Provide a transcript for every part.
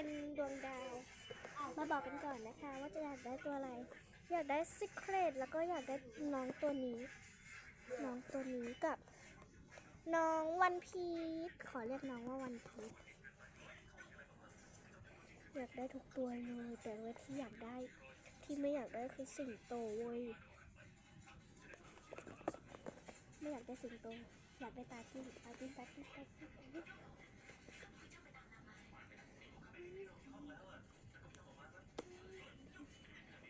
เป็นดวงดาว มาบอกกันก่อนนะคะว่าจะอยากได้ตัวอะไร อยากได้ซิกเรตแล้วก็อยากได้น้องตัวนี้ น้องตัวนี้กับ น้องวันพีชขอเรียกน้องว่าวันพีชอยากได้ทุกตัวเลยแต่ว่าที่อยากได้ที่ไม่อยากได้คือสิงโตเว้ยไม่อยากได้สิงโตอยากได้ตาจิ้งตาจิ้งตาจิ้งตาจิ้งตาจิ้ง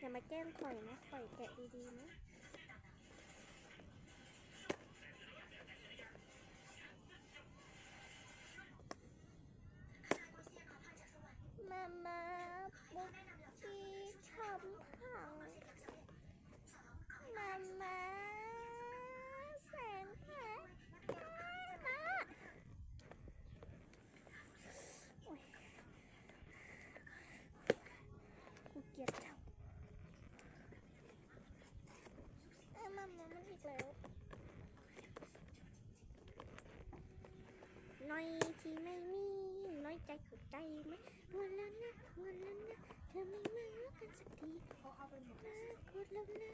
อย่า มาแกล้งข่อยนะข่อยแกะดีๆนะ มามาบุกที่ทำพังมามาแสงแผลมาโอ๊ยกูเกลียดเจ้าเอ้ยมามามันอีกแล้วน้อย ที่ไม่มีน้อยใจเข้าใจไหมเงินแล้วนะเงินแล้วนะเธอไม่มาเลือกกันสักทีเขาเอาไปหมดนะกดแล้วนะ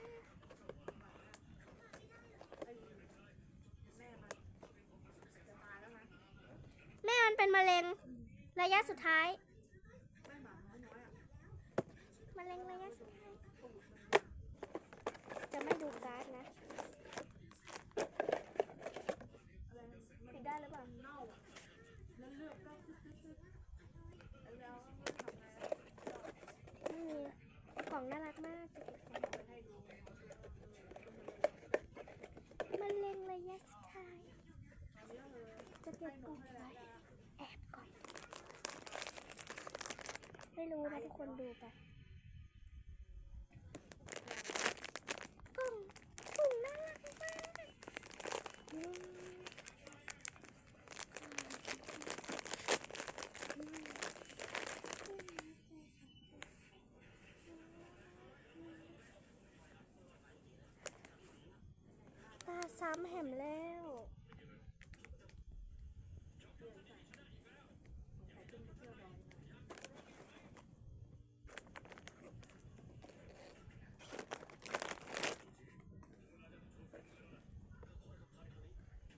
แม่มันเป็นมะเร็งระยะสุดท้ายมะเร็งระยะสุดท้ายจะไม่ดูการ์ดนะปิดได้หรือเปล่า ไม่มีกล่องน่ารักมากจะเก็บกันมะเร็งระยะสุดท้ายจะเก็บกล่องไว้แอบก่อน ไม่รู้นะทุกคนดูไปกล่องถุงน่ารักมากอืมตาซ้ำแหมแล้ว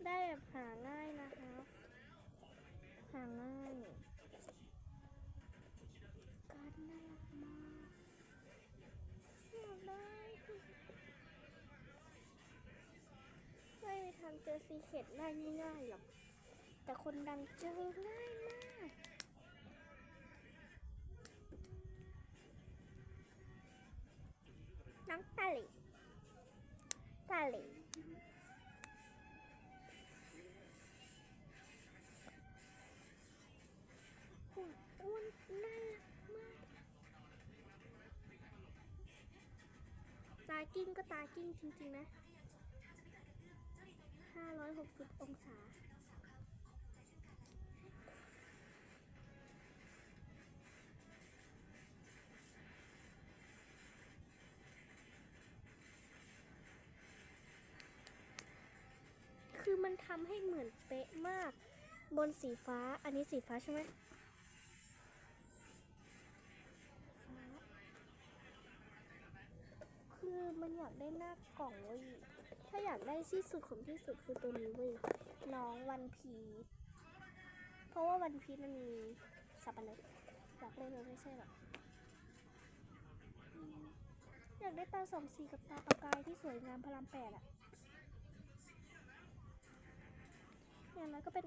ได้แบบหาง่ายนะคะหาง่ายการดน่ารักมากอยากได้ไม่ทางเจอซีเคร็ตได้ง่ายๆหรอก แต่คนดังเจอง่ายมากน้องตาลิากิ้งก็ตากิ้งจริงๆนะ 560 องศา คือมันทำให้เหมือนเป๊ะมากบนสีฟ้า อันนี้สีฟ้าใช่ไหมากได้หน้ากล่องเว้ย ถ้าอยากได้ที่สุดของที่สุดคือตัวนี้เว้ย น้องวันพี เพราะว่าวันพีมันมีสับปะรดอยากเล่นเลยไม่ใช่หรออืมอยากได้ตาสองสีกับตาประกายที่สวยงามพลังแปดอะอย่างนั้นก็เป็น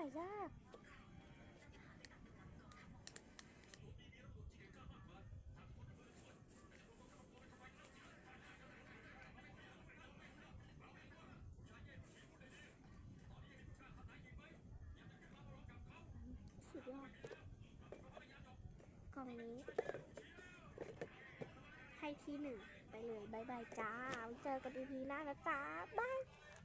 ายาก สุดยอด กล่องนี้ ให้ที่หนึ่งไปเลยบายบายจ้า เจอกันอีพีหน้านะจ้าบาย